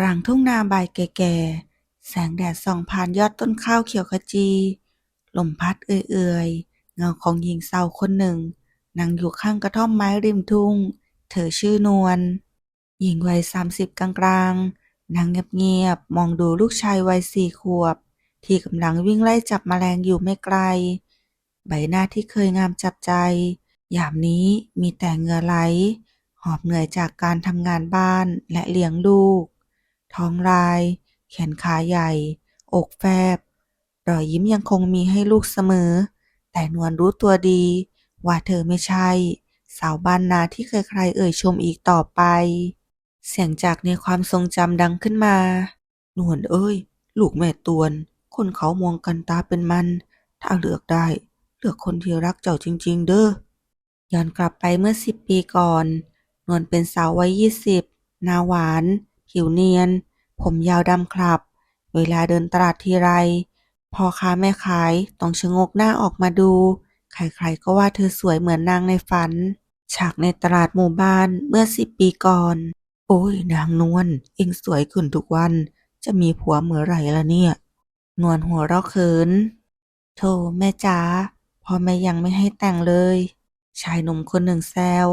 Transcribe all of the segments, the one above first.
กลางทุ่งนาใบาแก่ๆ แสงแดดส่องผ่านยอดต้นข้าวเขียวขจี ลมพัดเอื่อยๆ เงาของหญิงสาวคนหนึ่งนั่งอยู่ข้างกระท่อมไม้ริมทุ่ง เธอชื่อนวล หญิงวัยสามสิบกลางๆ นั่งเงียบๆ มองดูลูกชายวัยสี่ขวบ ที่กำลังวิ่งไล่จับแมลงอยู่ไม่ไกล ใบหน้าที่เคยงามจับใจ ยามนี้มีแต่เหงื่อไหล หอบเหนื่อยจากการทำงานบ้านและเลี้ยงลูก ท้องลาย แขนขาใหญ่ อกแฟบ รอยยิ้มยังคงมีให้ลูกเสมอ แต่นวลรู้ตัวดี ว่าเธอไม่ใช่ สาวบ้านนาที่เคยใครเอ่ยชมอีกต่อไป เสียงจากในความทรงจำดังขึ้นมา นวลเอ้ย ลูกแม่ตวน คนเขามองกันตาเป็นมัน ถ้าเลือกได้ เลือกคนที่รักเจ้าจริง ๆ เด้อย้อนกลับไปเมื่อสิบปีก่อน นวลเป็นสาววัยยี่สิบหน้าหวาน ผิวเนียน ผมยาวดำคลับ เวลาเดินตลาดทีไร พ่อค้าแม่ขายต้องชะงกหน้าออกมาดู ใครๆก็ว่าเธอสวยเหมือนนางในฝัน ฉากในตลาดหมู่บ้านเมื่อสิบปีก่อน โอ้ยนางนวลเองสวยขึ้นทุกวัน จะมีผัวเมื่อไหร่ละเนี่ย นวลหัวเราะเขินโธ่แม่จ๋าพ่อแม่ยังไม่ให้แต่งเลย ชายหนุ่มคนหนึ่งแซว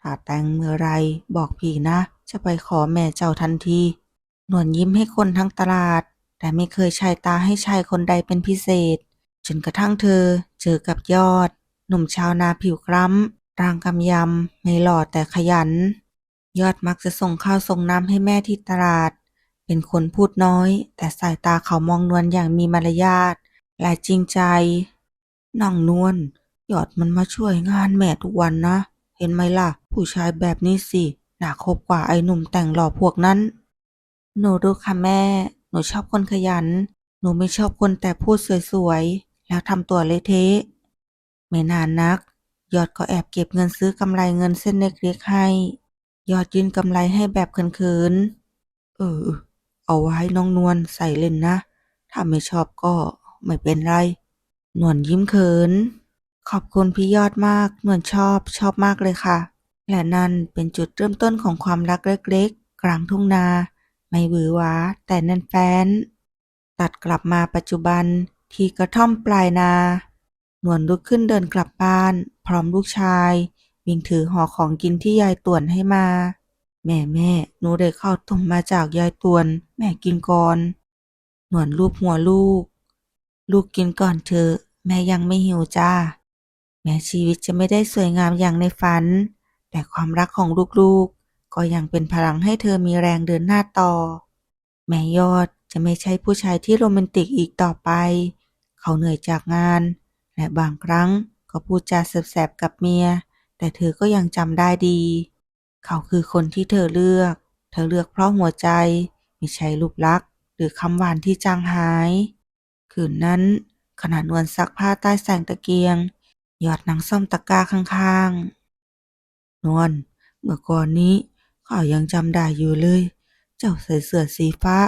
ถ้าแต่งเมื่อไรบอกพี่นะ จะไปขอแม่เจ้าทันที นวลยิ้มให้คนทั้งตลาด แต่ไม่เคยชายตาให้ชายคนใดเป็นพิเศษ จนกระทั่งเธอเจอกับยอด หนุ่มชาวนาผิวคล้ำร่างกำยำ ไม่หล่อแต่ขยัน ยอดมักจะส่งข้าวส่งน้ำให้แม่ที่ตลาด เป็นคนพูดน้อย แต่สายตาเขามองนวลอย่างมีมารยาทและจริงใจน้องนวลยอดมันมาช่วยงานแม่ทุกวันนะ เห็นไหมล่ะ ผู้ชายแบบนี้สิ น่าคบกว่าไอ้หนุ่มแต่งหล่อพวกนั้น หนูรู้ค่ะแม่ หนูชอบคนขยัน หนูไม่ชอบคนแต่พูดสวยๆ แล้วทำตัวเละเทะ ไม่นานนัก ยอดก็แอบเก็บเงินซื้อกำไรเงินเส้นเล็กๆให้ ยอดยื่นกำไรให้แบบเขินๆ เออ เอาไว้น้องนวลใส่เล่นนะ ถ้าไม่ชอบก็ไม่เป็นไรนวลยิ้มเขิน ขอบคุณพี่ยอดมากนวลชอบชอบมากเลยค่ะ และนั่นเป็นจุดเริ่มต้นของความรักเล็กๆ กลางทุ่งนา ไม่หวือหวาแต่แน่นแฟ้น ตัดกลับมาปัจจุบันที่กระท่อมปลายนานวลลุกขึ้นเดินกลับบ้าน พร้อมลูกชาย วิ่งถือห่อของกินที่ยายต่วนให้มา แม่แม่หนูได้ข้าวต้มมาจากยายต่วน แม่กินก่อน หนวลลูบหัวลูก ลูกกินก่อนเถอะแม่ยังไม่หิวจ้า แม้ชีวิตจะไม่ได้สวยงามอย่างในฝัน แต่ความรักของลูกๆ ก็ยังเป็นพลังให้เธอมีแรงเดินหน้าต่อ แม่ยอดจะไม่ใช่ผู้ชายที่โรแมนติกอีกต่อไป เขาเหนื่อยจากงาน และบางครั้งก็พูดจาแสบๆกับเมีย แต่เธอก็ยังจำได้ดี เขาคือคนที่เธอเลือก เธอเลือกเพราะหัวใจไม่ใช่รูปลักษณ์ หรือคำหวานที่จางหาย คืนนั้นขณะนวลซักผ้าใต้แสงตะเกียง หยอดหนังซ่อมตะกร้าข้างๆ นวลเมื่อก่อนนี้ ข้ายังจำได้อยู่เลย เจ้าใส่เสื้อสีฟ้า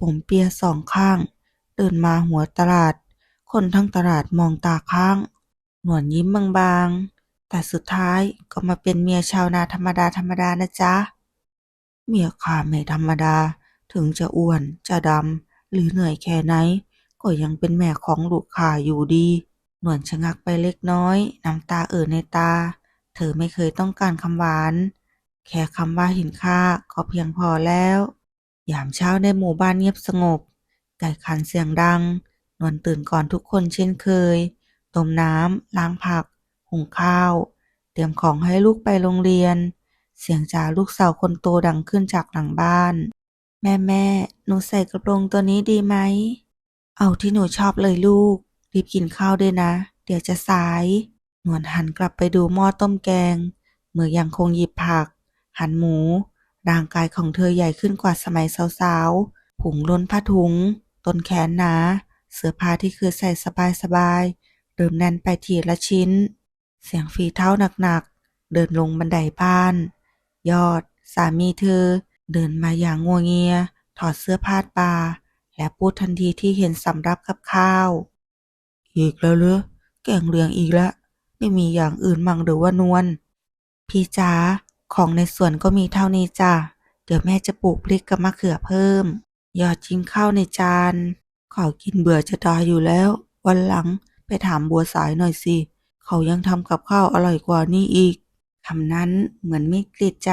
ผมเปียสองข้าง เดินมาหัวตลาด คนทั้งตลาดมองตาค้าง หนวลยิ้มบางๆ แต่สุดท้ายก็มาเป็นเมียชาวนาธรรมดาธรรมดานะจ๊ะ เมียข้าไม่ธรรมดา ถึงจะอ้วนจะดำหรือเหนื่อยแค่ไหน ก็ยังเป็นแม่ของลูกข้าอยู่ดี หนวลชะงักไปเล็กน้อย น้ำตาเอ่อในตา เธอไม่เคยต้องการคำหวาน แค่คำว่าเห็นค่าก็เพียงพอแล้ว ยามเช้าในหมู่บ้านเงียบสงบ ไก่ขันเสียงดัง นวลตื่นก่อนทุกคนเช่นเคย ต้มน้ำ ล้างผัก หุงข้าว เตรียมของให้ลูกไปโรงเรียน เสียงจากลูกสาวคนโตดังขึ้นจากหลังบ้าน แม่แม่หนูใส่กระโปรงตัวนี้ดีไหม เอาที่หนูชอบเลยลูก รีบกินข้าวด้วยนะ เดี๋ยวจะสาย นวลหันกลับไปดูหม้อต้มแกง มือยังคงหยิบผัก หันหมู ร่างกายของเธอใหญ่ขึ้นกว่าสมัยสาวๆ ผุงล้นผ้าถุง ต้นแขนหนา เสื้อผ้าที่เคยใส่สบายๆ เริ่มแน่นไปทีละชิ้น เสียงฝีเท้าหนักๆ เดินลงบันไดบ้าน ยอด สามีเธอ เดินมาอย่างงัวเงีย ถอดเสื้อผ้าปาและพูดทันทีที่เห็นสำรับกับข้าว อีกแล้วเหรอแกงเหลืองอีกแล้ว ไม่มีอย่างอื่นมั่งหรือว่านวลพี่จ๋า ของในสวนก็มีเท่านี้จ้ะ เดี๋ยวแม่จะปลูกพริกกับมะเขือเพิ่ม ยอดจิ้มข้าวในจานขอกินเบื่อจะตายอยู่แล้ว วันหลังไปถามบัวสายหน่อยสิ เขายังทำกับข้าวอร่อยกว่านี่อีกคำนั้นเหมือนไม่กลิดใจ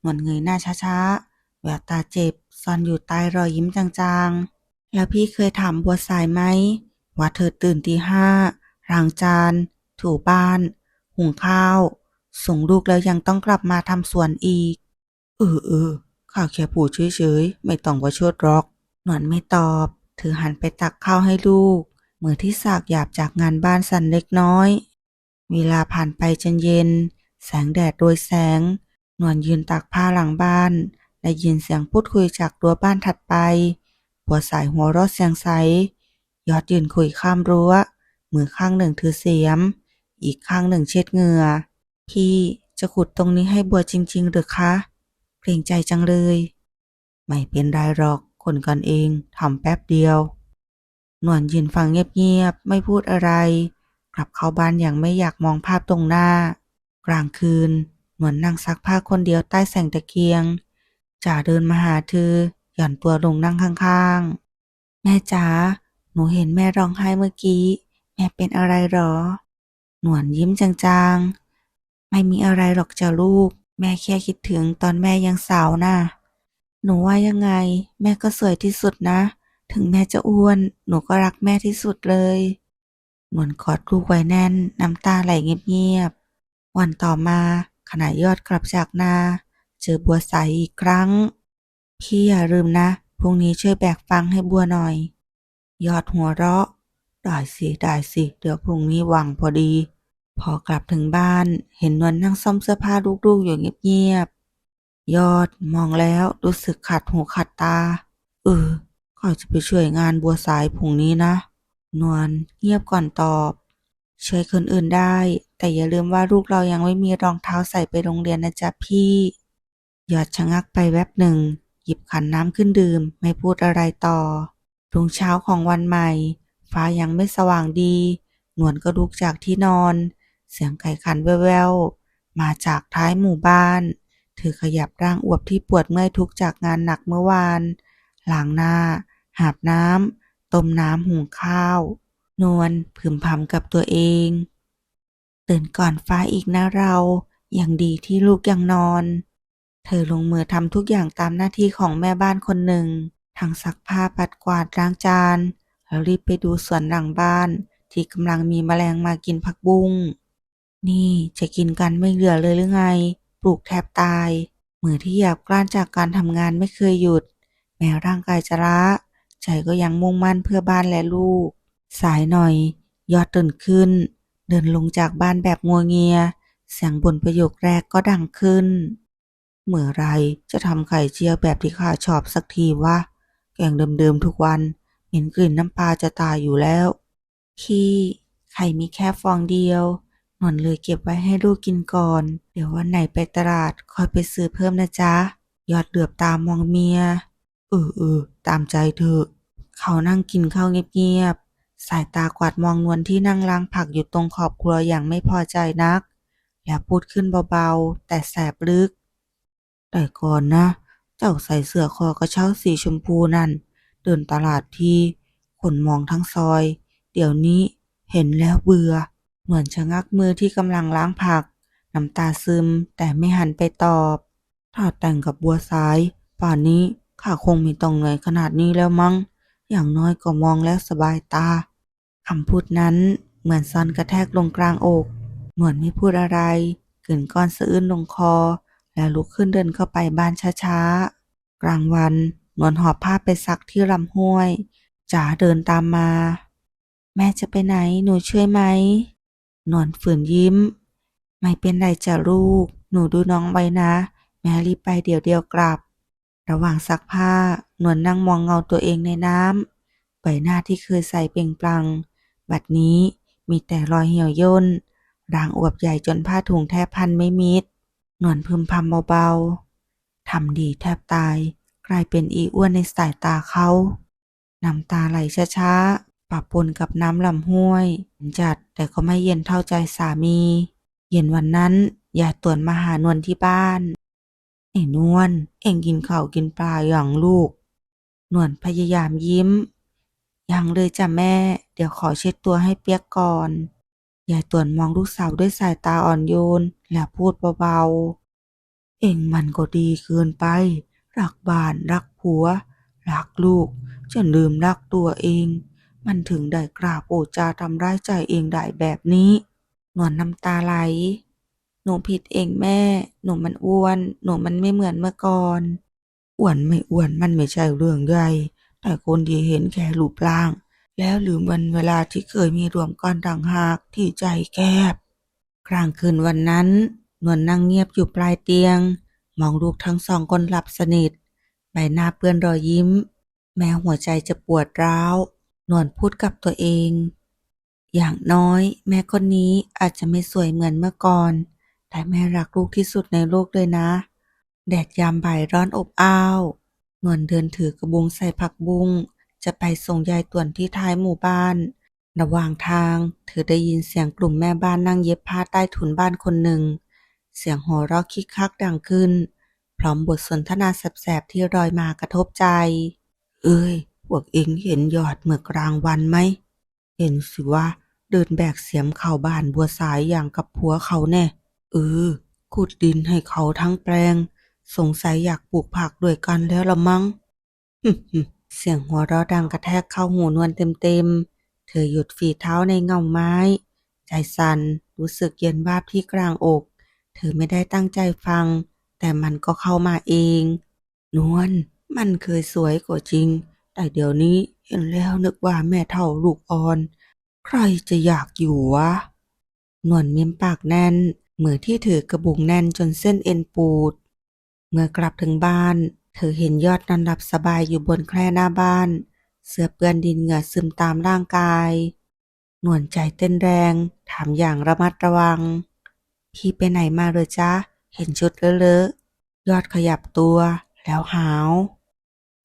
หนวลเงยหน้าช้าๆ แววตาเจ็บซ่อนอยู่ใต้รอยยิ้มจางๆ แล้วพี่เคยถามบัวสายไหม ว่าเธอตื่นตีห้าล้างจาน ถูบ้าน หุงข้าว ส่งลูกแล้วยังต้องกลับมาทำสวนอีก เออเออข้าแค่พูดเฉยๆ ไม่ต้องว่าชดหรอก หนวลไม่ตอบ เธอหันไปตักข้าวให้ลูก มือที่สากหยาบจากงานบ้านสั่นเล็กน้อย เวลาผ่านไปจนเย็น แสงแดดโดยแสงนวลยืนตากผ้าหลังบ้านได้ยินเสียงพูดคุยจากตัวบ้านถัดไปบัวสายหัวเรอดเสียงใส ยอดยืนคุยข้ามรั้ว มือข้างหนึ่งถือเสียม อีกข้างหนึ่งเช็ดเหงื่อ พี่จะขุดตรงนี้ให้บัวจริง ๆ หรือคะ เกรงใจจังเลย ไม่เป็นไรหรอก คนกันเองทำแป๊บเดียว หนวลยืนฟังเงียบๆ ไม่พูดอะไร กลับเข้าบ้านอย่างไม่อยากมองภาพตรงหน้า กลางคืน หนวลนั่งซักผ้าคนเดียวใต้แสงตะเกียงจ่าเดินมาหาเธอ หย่อนตัวลงนั่งข้างๆ แม่จ๋าหนูเห็นแม่ร้องไห้เมื่อกี้ แม่เป็นอะไรหรอ หนวลยิ้มจางๆ ไม่มีอะไรหรอกจ้ะลูก แม่แค่คิดถึงตอนแม่ยังสาวน่ะ หนูว่ายังไง แม่ก็สวยที่สุดนะ ถึงแม่จะอ้วน หนูก็รักแม่ที่สุดเลย หนวลกอดลูกไว้แน่น น้ำตาไหลเงียบๆ วันต่อมาขณะยอดกลับจากนา เจอบัวใสอีกครั้ง พี่อย่าลืมนะพรุ่งนี้ช่วยแบกฟังให้บัวหน่อย ยอดหัวเราะได้สิได้สิ เดี๋ยวพรุ่งนี้ว่างพอดี พอกลับถึงบ้านเห็นนวลนั่งซ่อมเสื้อผ้าลูกๆอยู่เงียบๆ ยอดมองแล้วรู้สึกขัดหูขัดตา เออข้าจะไปช่วยงานบัวสายพรุ่งนี้นะ นวลเงียบก่อนตอบ ช่วยคนอื่นได้ แต่อย่าลืมว่าลูกเรายังไม่มีรองเท้าใส่ไปโรงเรียนนะจ๊ะพี่ ยอดชะงักไปแวบหนึ่ง หยิบขันน้ำขึ้นดื่ม ไม่พูดอะไรต่อรุ่งเช้าของวันใหม่ ฟ้ายังไม่สว่างดี นวลก็ลุกจากที่นอน เสียงไก่ขันแว่วๆ มาจากท้ายหมู่บ้าน เธอขยับร่างอวบที่ปวดเมื่อยทุกจากงานหนักเมื่อวานล้างหน้า หาบน้ำ ต้มน้ำหุงข้าว นวลพึมพำกับตัวเอง ตื่นก่อนฟ้าอีกนะเราอย่างดีที่ลูกยังนอน เธอลงมือทำทุกอย่างตามหน้าที่ของแม่บ้านคนหนึ่ง ทั้งซักผ้าปัดกวาดล้างจาน แล้วรีบไปดูสวนหลังบ้าน ที่กำลังมีแมลงมากินผักบุ้ง นี่จะกินกันไม่เหลือเลยหรือไง ปลูกแทบตาย มือที่หยาบกร้านจากการทำงานไม่เคยหยุด แม้ร่างกายจะล้าใจก็ยังมุ่งมั่นเพื่อบ้านและลูก สายหน่อย ยอดตื่นขึ้น เดินลงจากบ้านแบบงัวเงีย เสียงบนประโยคแรกก็ดังขึ้น เมื่อไรจะทำไข่เจียวแบบที่ข้าชอบสักทีวะ แกงเดิมๆทุกวัน เหม็นกลิ่นน้ำปลาจะตายอยู่แล้วพี่ไข่มีแค่ฟองเดียว หนวลเลยเก็บไว้ให้ลูกกินก่อน เดี๋ยววันไหนไปตลาดคอยไปซื้อเพิ่มนะจ๊ะ ยอดเหลือบตามองเมีย เออเออตามใจเถอเขานั่งกินข้าวเงียบๆ สายตากวาดมองนวลที่นั่งล้างผักอยู่ตรงขอบครัวอย่างไม่พอใจนัก แล้วพูดขึ้นเบาๆ แต่แสบลึก แต่ก่อนนะ เจ้าใส่เสื้อคอกระเช้าสีชมพูนั่น เดินตลาดที่คนมองทั้งซอย เดี๋ยวนี้เห็นแล้วเบื่อ เหมือนชะงักมือที่กำลังล้างผัก น้ำตาซึมแต่ไม่หันไปตอบ ถ้าแต่งกับบัวสาย ป่านนี้ข้าคงมีต้องเหนื่อยขนาดนี้แล้วมั้ง อย่างน้อยก็มองแล้วสบายตาคำพูดนั้นเหมือนซ่อนกระแทกลงกลางอก หนวลไม่พูดอะไรกลืนก้อนสะอื้นลงคอ แล้วลุกขึ้นเดินเข้าไปบ้านช้าๆ กลางวันนวลหอบผ้าไปซักที่ลำห้วยจ๋าเดินตามมา แม่จะไปไหนหนูช่วยไหม นวลฝืนยิ้ม ไม่เป็นไรจ้ะลูก หนูดูน้องไว้นะ แม่รีบไปเดี๋ยวเดียวกลับ ระหว่างซักผ้า นวลนั่งมองเงาตัวเองในน้ำใบหน้าที่เคยใส่เปล่งปลัง บัดนี้มีแต่รอยเหี่ยวย่น ร่างอวบใหญ่จนผ้าถุงแทบพันไม่มิด นวลพึมพำเบาๆทำดีแทบตาย กลายเป็นอีอ้วนในสายตาเขา น้ำตาไหลช้าๆ ปะปนกับน้ำลำห้วย จัดแต่ก็ไม่เย็นเท่าใจสามี เย็นวันนั้นยายตวนมาหานวลที่บ้านไอ้นวลเอ็งกินข้าวกินปลาอย่างลูก นวลพยายามยิ้ม ยังเลยจ้ะแม่ เดี๋ยวขอเช็ดตัวให้เปียกก่อนยายต่วนมองลูกสาวด้วยสายตาอ่อนโยน และพูดเบาๆ เอ็งมันก็ดีเกินไป รักบ้านรักผัว รักลูกจนลืมรักตัวเอง มันถึงได้กล้าปูดจาทำร้ายใจเองได้แบบนี้ หนวลน้ำตาไหล หนูผิดเองแม่ หนูมันอ้วน หนูมันไม่เหมือนเมื่อก่อน อ้วนไม่อ้วนมันไม่ใช่เรื่องใหญ่ แต่คนที่เห็นแค่รูปร่าง แล้วลืมวันเวลาที่เคยมีรวมกันต่างหากที่ใจแคบ กลางคืนวันนั้น หนวลนั่งเงียบอยู่ปลายเตียง มองลูกทั้งสองคนหลับสนิท ใบหน้าเปื้อนรอยยิ้ม แม้หัวใจจะปวดร้าว นวลพูดกับตัวเอง อย่างน้อย แม่คนนี้อาจจะไม่สวยเหมือนเมื่อก่อน แต่แม่รักลูกที่สุดในโลกเลยนะ แดดยามบ่ายร้อนอบอ้าว นวลเดินถือกระบุงใส่ผักบุ้งจะไปส่งยายต่วนที่ท้ายหมู่บ้าน ระหว่างทาง เธอได้ยินเสียงกลุ่มแม่บ้านนั่งเย็บผ้าใต้ถุนบ้านคนหนึ่ง เสียงหัวเราะคิกคักดังขึ้น พร้อมบทสนทนาแสบๆที่รอยมากระทบใจ เอ้ย วกเองเห็นยอดเมื่อกลางวันไหม เห็นสิว่า เดินแบกเสียมเข้าบ้านบัวสายอย่างกับผัวเขาแน่ เออขุดดินให้เขาทั้งแปลง สงสัยอยากปลูกผักด้วยกันแล้วละมั้งเสียงหัวเราะดังกระแทกเข้าหูนวลเต็มๆ เธอหยุดฝีเท้าในเงาไม้ ใจสั่นรู้สึกเย็นวาบที่กลางอก เธอไม่ได้ตั้งใจฟัง แต่มันก็เข้ามาเอง นวลมันเคยสวยกว่าจริง แต่เดี๋ยวนี้เห็นแล้วนึกว่าแม่เท่าลูกอ่อน ใครจะอยากอยู่วะ นวลเม้มปากแน่น มือที่ถือกระบุงแน่นจนเส้นเอ็นปูด เมื่อกลับถึงบ้าน เธอเห็นยอดนอนหลับสบายอยู่บนแคร่หน้าบ้าน เสื้อเปื้อนดินเหงื่อซึมตามร่างกาย นวลใจเต้นแรง ถามอย่างระมัดระวัง พี่ไปไหนมาเลยจ๊ะ เห็นชุดเลอะๆยอดขยับตัวแล้วหาว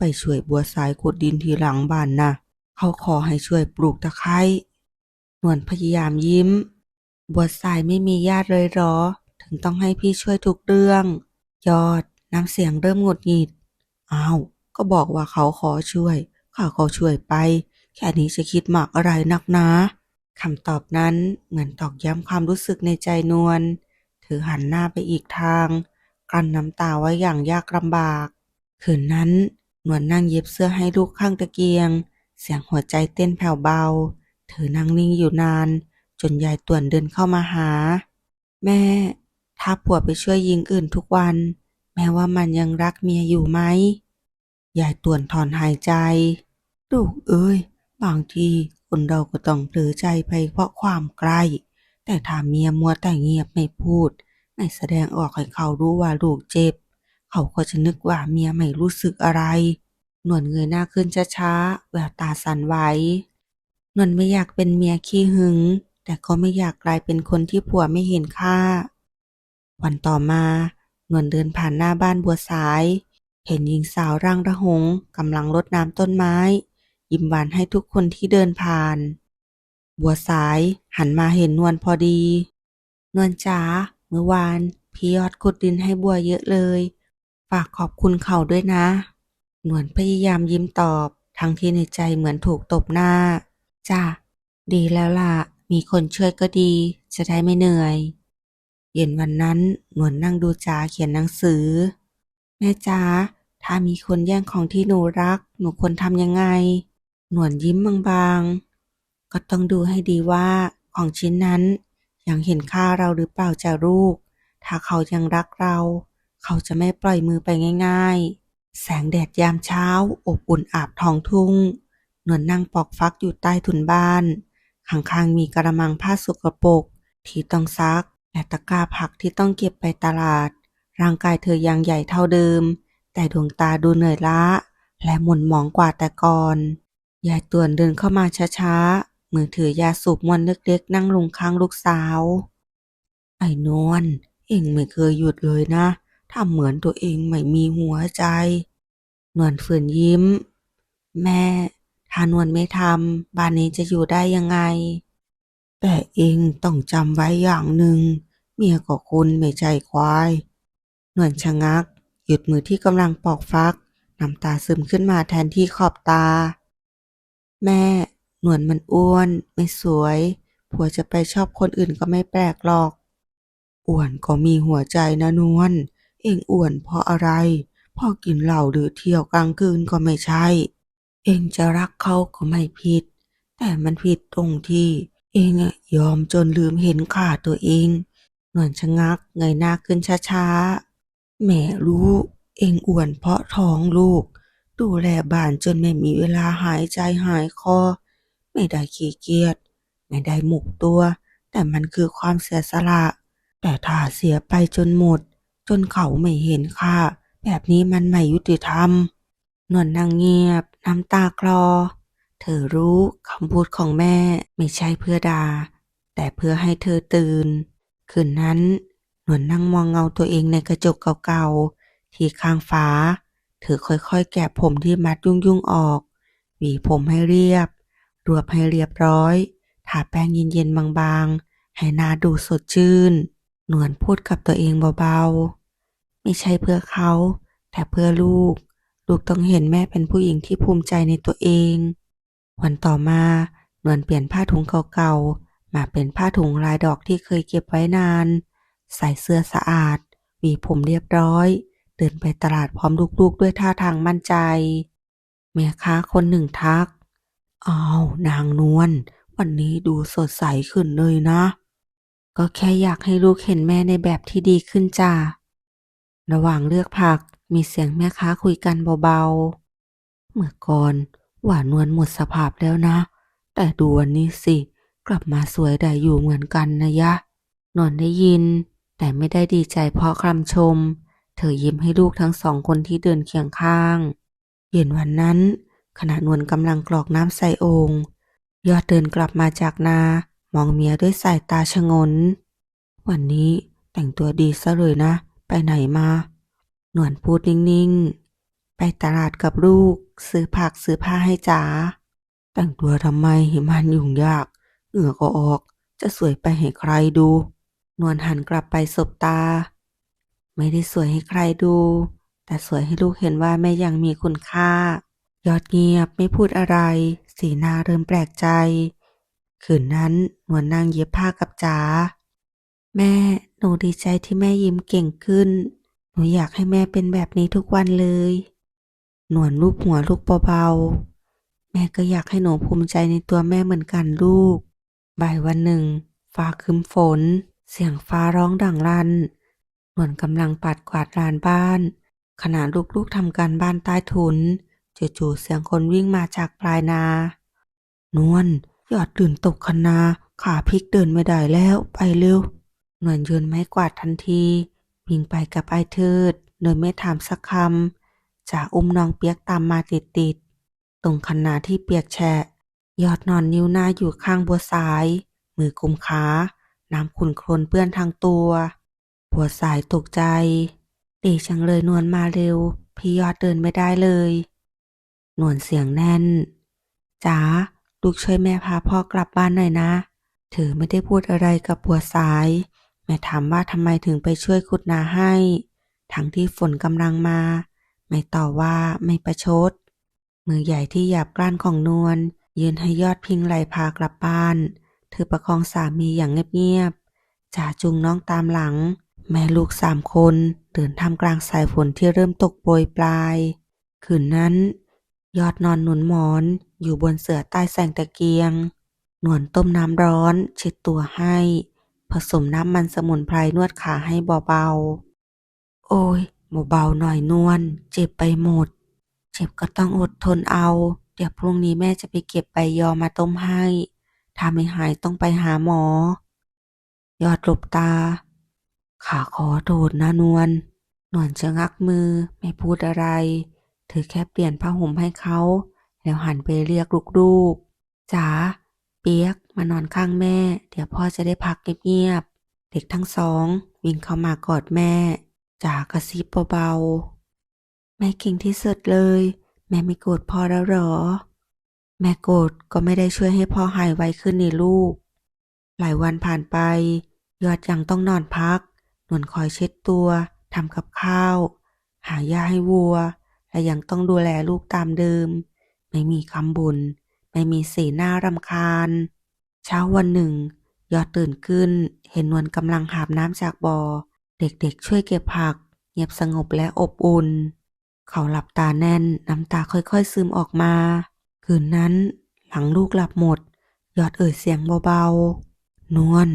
ไปช่วยบัวสายขุดดินที่หลังบ้านนะเขาขอให้ช่วยปลูกตะไคร้นวลพยายามยิ้ม บัวสายไม่มีญาติเลยหรอ ถึงต้องให้พี่ช่วยทุกเรื่อง ยอดน้ำเสียงเริ่มหงุดหงิดอ้าวก็บอกว่าเขาขอช่วยข้าก็ช่วยไป แค่นี้จะคิดมากอะไรนักนาคำตอบนั้นเหมือนตอกย้ำความรู้สึกในใจนวลเธอหันหน้าไปอีกทาง กลั้นน้ำตาไว้อย่างยากลำบาก คืนนั้น นวลนั่งเย็บเสื้อให้ลูกข้างตะเกียง เสียงหัวใจเต้นแผ่วเบา เธอนั่งนิ่งอยู่นาน จนยายต่วนเดินเข้ามาหา แม่ ถ้าผัวไปช่วยยิงอื่นทุกวัน แม้ว่ามันยังรักเมียอยู่ไหมยายต่วนถอนหายใจลูกเอ้ย บางทีคนเราก็ต้องเผลอใจไปเพราะความใกล้ แต่ถ้าเมียมัวแต่เงียบไม่พูด ไม่แสดงออกให้เขารู้ว่าลูกเจ็บ เขาก็จะนึกว่าเมียไม่รู้สึกอะไรนวลเงยหน้าขึ้นช้าๆ แววตาสั่นไหวนวลไม่อยากเป็นเมียขี้หึง แต่ก็ไม่อยากกลายเป็นคนที่ผัวไม่เห็นค่า วันต่อมานวลเดินผ่านหน้าบ้านบัวสาย เห็นหญิงสาวร่างระหงกำลังรดน้ำต้นไม้ ยิ้มหวานให้ทุกคนที่เดินผ่าน บัวสายหันมาเห็นนวลพอดี นวลจ๋าเมื่อวานพี่ยอดขุดดินให้บัวเยอะเลย ฝากขอบคุณเขาด้วยนะ หนวลพยายามยิ้มตอบ ทั้งที่ในใจเหมือนถูกตบหน้า จ้าดีแล้วล่ะ มีคนช่วยก็ดี จะได้ไม่เหนื่อย เย็นวันนั้นหนวลนั่งดูจ๋าเขียนหนังสือ แม่จ๋าถ้ามีคนแย่งของที่หนูรัก หนูควรทำยังไง หนวลยิ้มบางๆ ก็ต้องดูให้ดีว่าของชิ้นนั้นยังเห็นค่าเราหรือเปล่าจ้ะลูก ถ้าเขายังรักเรา เขาจะไม่ปล่อยมือไปง่ายๆ แสงแดดยามเช้า อบอุ่นอาบท้องทุ่ง นวลนั่งปอกฟักอยู่ใต้ถุนบ้าน ข้างๆมีกระมังผ้าสกปรกที่ต้องซัก และตะกร้าผักที่ต้องเก็บไปตลาด ร่างกายเธอยังใหญ่เท่าเดิม แต่ดวงตาดูเหนื่อยล้า และหม่นหมองกว่าแต่ก่อน ยายต่วนเดินเข้ามาช้าๆ มือถือยาสูบมวนเล็กๆ นั่งลงข้างลูกสาว ไอ้นวลเอ็งไม่เคยหยุดเลยนะ ทำเหมือนตัวเองไม่มีหัวใจ นวลฝืนยิ้ม แม่ ถ้านวลไม่ทำบ้านนี้จะอยู่ได้ยังไง แต่เองต้องจำไว้อย่างหนึ่ง เมียก็คนไม่ใช่ควาย นวลชะงัก หยุดมือที่กำลังปอกฟักน้ำตาซึมขึ้นมาแทนที่ขอบตา แม่หนวลมันอ้วน ไม่สวย ผัวจะไปชอบคนอื่นก็ไม่แปลกหรอก อ้วนก็มีหัวใจนะนวล เองอ้วนเพราะอะไรพ่อกินเหล้าหรือเที่ยวกลางคืนก็ไม่ใช่ เองจะรักเขาก็ไม่ผิด แต่มันผิดตรงที่ เองอะยอมจนลืมเห็นค่าตัวเองนวลชะงักเงยหน้าขึ้นช้าๆ แม่รู้ เองอ้วนเพราะท้องลูก ดูแลบ้านจนไม่มีเวลาหายใจหายคอ ไม่ได้ขี้เกียจ ไม่ได้หมกตัว แต่มันคือความเสียสละ แต่ถ้าเสียไปจนหมด นเขาไม่เห็นค่าแบบนี้มันไม่ยุติธรรม นวลนั่งเงียบ น้ำตาคลอ เธอรู้คำพูดของแม่ไม่ใช่เพื่อด่าแต่เพื่อให้เธอตื่น คืนนั้น นวลนั่งมองเงาตัวเองในกระจกเก่าๆ ที่ข้างฝาเธอค่อยๆ แกะผมที่มัดยุ่งๆออก หวีผมให้เรียบ รวบให้เรียบร้อย ทาแป้งเย็นๆบางๆ ให้หน้าดูสดชื่น นวลพูดกับตัวเองเบาๆ ไม่ใช่เพื่อเขา แต่เพื่อลูก ลูกต้องเห็นแม่เป็นผู้หญิงที่ภูมิใจในตัวเอง วันต่อมานวลเปลี่ยนผ้าถุงเก่าๆ มาเป็นผ้าถุงลายดอกที่เคยเก็บไว้นาน ใส่เสื้อสะอาด หวีผมเรียบร้อย เดินไปตลาดพร้อมลูกๆ ด้วยท่าทางมั่นใจ แม่ค้าคนหนึ่งทักอ้าวนางนวลวันนี้ดูสดใสขึ้นเลยนะ ก็แค่อยากให้ลูกเห็นแม่ในแบบที่ดีขึ้นจ้า ระหว่างเลือกผักมีเสียงแม่ค้าคุยกันเบาๆ เมื่อก่อนหวานนวลหมดสภาพแล้วนะ แต่ดูวันนี้สิ กลับมาสวยได้อยู่เหมือนกันนะยะนวลได้ยิน แต่ไม่ได้ดีใจเพราะคำชม เธอยิ้มให้ลูกทั้งสองคนที่เดินเคียงข้าง เย็นวันนั้น ขณะนวลกำลังกรอกน้ำใส่โอ่งยอดเดินกลับมาจากนา มองเมียด้วยสายตาชงน วันนี้แต่งตัวดีซะเลยนะ ไปไหนมา หนวลพูดนิ่งๆ ไปตลาดกับลูก ซื้อผักซื้อผ้าให้จ๋า แต่งตัวทำไมห้มันยุ่งยาก เหงื่อก็ออก จะสวยไปให้ใครดู นวลหันกลับไปสบตา ไม่ได้สวยให้ใครดู แต่สวยให้ลูกเห็นว่าแม่ยังมีคุณค่า ยอดเงียบไม่พูดอะไร สีหน้าเริ่มแปลกใจ คืนนั้นนวลนั่งเย็บผ้ากับจ๋า แม่หนูดีใจที่แม่ยิ้มเก่งขึ้น หนูอยากให้แม่เป็นแบบนี้ทุกวันเลย หนวลลูบหัวลูกเบาๆ แม่ก็อยากให้หนูภูมิใจในตัวแม่เหมือนกันลูก บ่ายวันหนึ่ง ฟ้าครึ้มฝน เสียงฟ้าร้องดังลั่นนวลกำลังปัดกวาดลานบ้าน ขณะลูกๆทำการบ้านใต้ถุน จู่ๆเสียงคนวิ่งมาจากปลายนา นวลยอดตื่นตกคนาขาพลิกเดินไม่ได้แล้วไปเร็ว นวลยืนไม้กวาดทันทีวิ่งไปกับไอ้เทิด โดยไม่ถามสักคำจากอุ้มน้องเปียกตามมาติดๆตรงคันนาที่เปียกแฉะ ยอดนอนนิ้วหน้าอยู่ข้างบัวสาย มือกุมขาน้ำขุ่นโคลนเปื้อนทั้งตัวบัวสายตกใจดีจังเลยนวลมาเร็ว พี่ยอดเดินไม่ได้เลย นวลเสียงแน่นจ๋าลูกช่วยแม่พาพ่อกลับบ้านหน่อยนะ เธอไม่ได้พูดอะไรกับบัวสาย แม่ถามว่าทำไมถึงไปช่วยขุดนาให้ ทั้งที่ฝนกำลังมา ไม่ต่อว่าไม่ประชด มือใหญ่ที่หยาบกร้านของนวลยืนให้ยอดพิงไหลพากลับบ้าน เธอประคองสามีอย่างเงียบๆจ่าจุงน้องตามหลัง แม่ลูกสามคนเดินท่ามกลางสายฝนที่เริ่มตกโปรยปลาย คืนนั้น ยอดนอนหนุนหมอนอยู่บนเสื่อใต้แสงตะเกียง หนวลต้มน้ำร้อนเช็ดตัวให้ ผสมน้ำมันสมุนไพรนวดขาให้เบาๆ โอ้ยเบาๆหน่อยนวล เจ็บไปหมด เจ็บก็ต้องอดทนเอา เดี๋ยวพรุ่งนี้แม่จะไปเก็บใบยอมาต้มให้ ถ้าไม่หายต้องไปหาหมอ ยอดหลบตา ขาขอโทษนะนวล นวลชะงักมือไม่พูดอะไร เธอแค่เปลี่ยนผ้าห่มให้เขา แล้วหันไปเรียกลูกๆจ๋าเปียก มานอนข้างแม่ เดี๋ยวพ่อจะได้พักเงียบๆ เด็กทั้งสอง วิ่งเข้ามากอดแม่จ๋ากระซิบเบาๆ แม่เก่งที่สุดเลย แม่ไม่โกรธพ่อแล้วหรอ แม่โกรธก็ไม่ได้ช่วยให้พ่อหายไวขึ้นนี่ลูก หลายวันผ่านไป ยอดยังต้องนอนพักนวลคอยเช็ดตัวทำกับข้าว หายาให้วัว และยังต้องดูแลลูกตามเดิม ไม่มีคำบุญ ไม่มีสีหน้ารำคาญ เช้าวันหนึ่ง ยอดตื่นขึ้น เห็นนวลกำลังหาบน้ำจากบ่อ เด็กๆช่วยเก็บผัก เงียบสงบและอบอุ่น เขาหลับตาแน่นน้ำตาค่อยๆซึมออกมา คืนนั้น หลังลูกหลับหมด ยอดเอ่ยเสียงเบาๆ นวล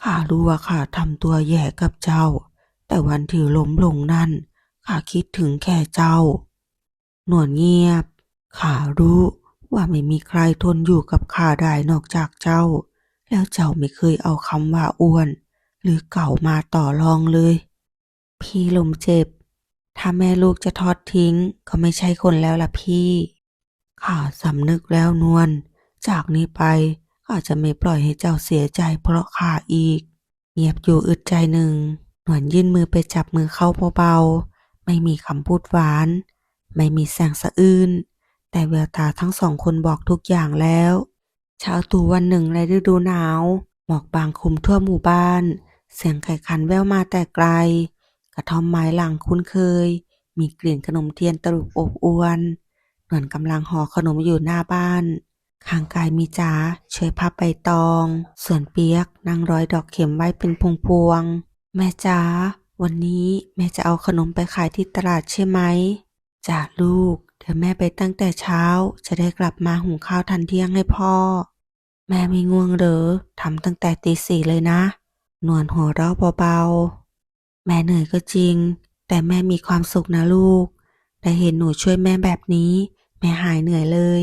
ข้ารู้ว่าข้าทำตัวแย่กับเจ้า แต่วันที่ล้มลงนั่นข้าคิดถึงแค่เจ้านวลเงียบข้ารู้ ว่าไม่มีใครทนอยู่กับข้าได้นอกจากเจ้า แล้วเจ้าไม่เคยเอาคำว่าอ้วน หรือเก่ามาต่อรองเลย พี่ลมเจ็บ ถ้าแม่ลูกจะทอดทิ้งก็ไม่ใช่คนแล้วล่ะพี่ข้าสำนึกแล้วนวล จากนี้ไปข้าจะไม่ปล่อยให้เจ้าเสียใจเพราะข้าอีก เงียบอยู่อึดใจหนึ่งนวลยื่นมือไปจับมือเขาเบาๆ ไม่มีคำพูดหวาน ไม่มีแสงสะอื้น แต่แววตาทั้งสองคนบอกทุกอย่างแล้ว เช้าตู่วันหนึ่งในฤดูหนาว หมอกบางคลุมทั่วหมู่บ้าน เสียงไก่ขันแว่วมาแต่ไกล กระท่อมไม้หลังคุ้นเคย มีกลิ่นขนมเทียนตรุบอบอวนเหมือนกำลังห่อขนมอยู่หน้าบ้านข้างกายมีจ๋าช่วยพับใบตอง ส่วนเปียกนั่งร้อยดอกเข็มไว้เป็นพวงๆแม่จ๋าวันนี้แม่จะเอาขนมไปขายที่ตลาดใช่ไหมจ้าลูก เดี๋ยวแม่ไปตั้งแต่เช้า จะได้กลับมาหุงข้าวทันเที่ยงให้พ่อ แม่ไม่ง่วงหรือทำตั้งแต่ตีสี่เลยนะ นวลหัวเราะเบาๆ แม่เหนื่อยก็จริง แต่แม่มีความสุขนะลูก ได้เห็นหนูช่วยแม่แบบนี้ แม่หายเหนื่อยเลย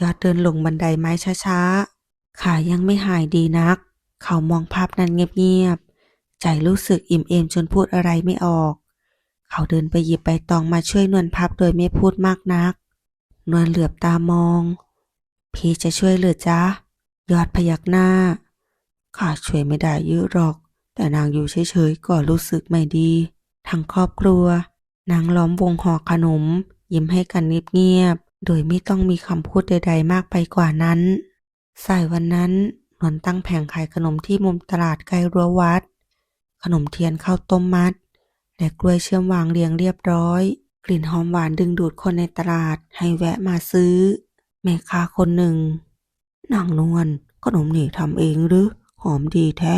ยอดเดินลงบันไดไม้ช้าๆ ขายังไม่หายดีนัก เขามองภาพนั้นเงียบๆ ใจรู้สึกอิ่มเอมจนพูดอะไรไม่ออก เขาเดินไปหยิบใบตองมาช่วยนวลพับโดยไม่พูดมากนัก นวลเหลือบตามอง พี่จะช่วยเหรือจ๊ะ ยอดพยักหน้า ข้าช่วยไม่ได้เยอหรอก แต่นางอยู่เฉยๆก็รู้สึกไม่ดี ทั้งครอบครัว นางล้อมวงห่อขนม ยิ้มให้กันเงียบๆ โดยไม่ต้องมีคำพูดใด ๆ มากไปกว่านั้นสายวันนั้นนวลตั้งแผงขายขนมที่มุมตลาดใกล้รั้ววัด ขนมเทียนข้าวต้มมัด และกล้วยเชื่อมวางเรียงเรียบร้อย กลิ่นหอมหวานดึงดูดคนในตลาดให้แวะมาซื้อ แม่ค้าคนหนึ่งนางนวลขนมนี่ทำเองหรือ หอมดีแท้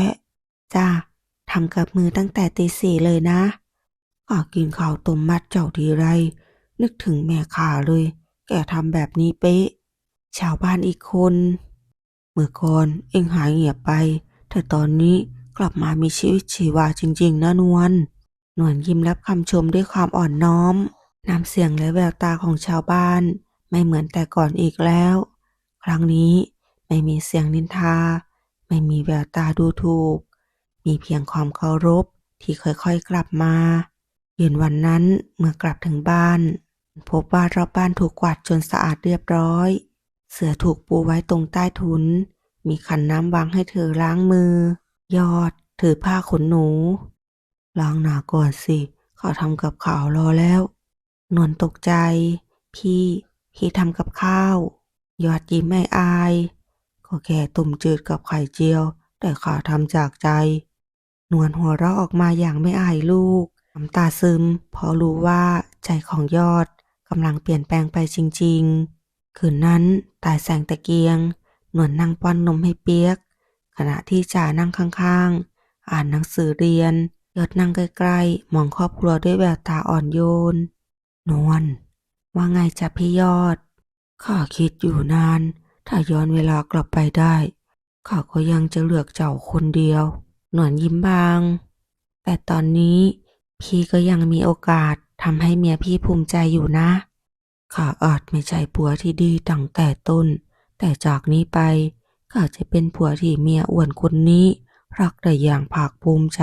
จ้าทำกับมือตั้งแต่ตีสี่เลยนะข้ากินข้าวต้มมัดเจ้าทีไร นึกถึงแม่ข้าเลย แกทำแบบนี้เป๊ะ ชาวบ้านอีกคน เมื่อก่อนเองหายเงียบไป แต่ตอนนี้กลับมามีชีวิตชีวาจริง ๆนะนวล นวลยิ้มรับคำชมด้วยความอ่อนน้อม น้ำเสียงและแววตาของชาวบ้าน ไม่เหมือนแต่ก่อนอีกแล้ว ครั้งนี้ไม่มีเสียงนินทา ไม่มีแววตาดูถูก มีเพียงความเคารพที่ค่อยๆกลับมาเย็นวันนั้นเมื่อกลับถึงบ้าน พบว่ารอบบ้านถูกกวาดจนสะอาดเรียบร้อย เสือถูกปูไว้ตรงใต้ทุน มีขันน้ำวางให้เธอล้างมือ ยอดถือผ้าขนหนู ล้างหนาก่อนสิข้าทำกับข้าวรอแล้ว นวลตกใจ พี่ พี่ทำกับข้าว ยอดยิ้มไม่อาย ก็แค่ต้มจืดกับไข่เจียว แต่ข้าทำจากใจ นวลหัวเราะออกมาอย่างไม่อายลูก น้ำตาซึมเพราะรู้ว่าใจของยอดกำลังเปลี่ยนแปลงไปจริง ๆ คืนนั้นใตายแสงตะเกียง นวลนั่งป้อนนมให้เปียก ขณะที่จ่านั่งข้างๆ อ่านหนังสือเรียน ยอดนั่งใกล้ๆมองครอบครัวด้วยแววตาอ่อนโยน นวลว่าไงจ๊ะพี่ยอด ข้าคิดอยู่นาน ถ้าย้อนเวลากลับไปได้ข้าก็ยังจะเลือกเจ้าคนเดียว หนวลยิ้มบาง แต่ตอนนี้พี่ก็ยังมีโอกาสทำให้เมียพี่ภูมิใจอยู่นะ ข้าอาจไม่ใช่ผัวที่ดีตั้งแต่ต้น แต่จากนี้ไปข้าจะเป็นผัวที่เมียอ้วนคนนี้ รักได้อย่างภาคภูมิใจ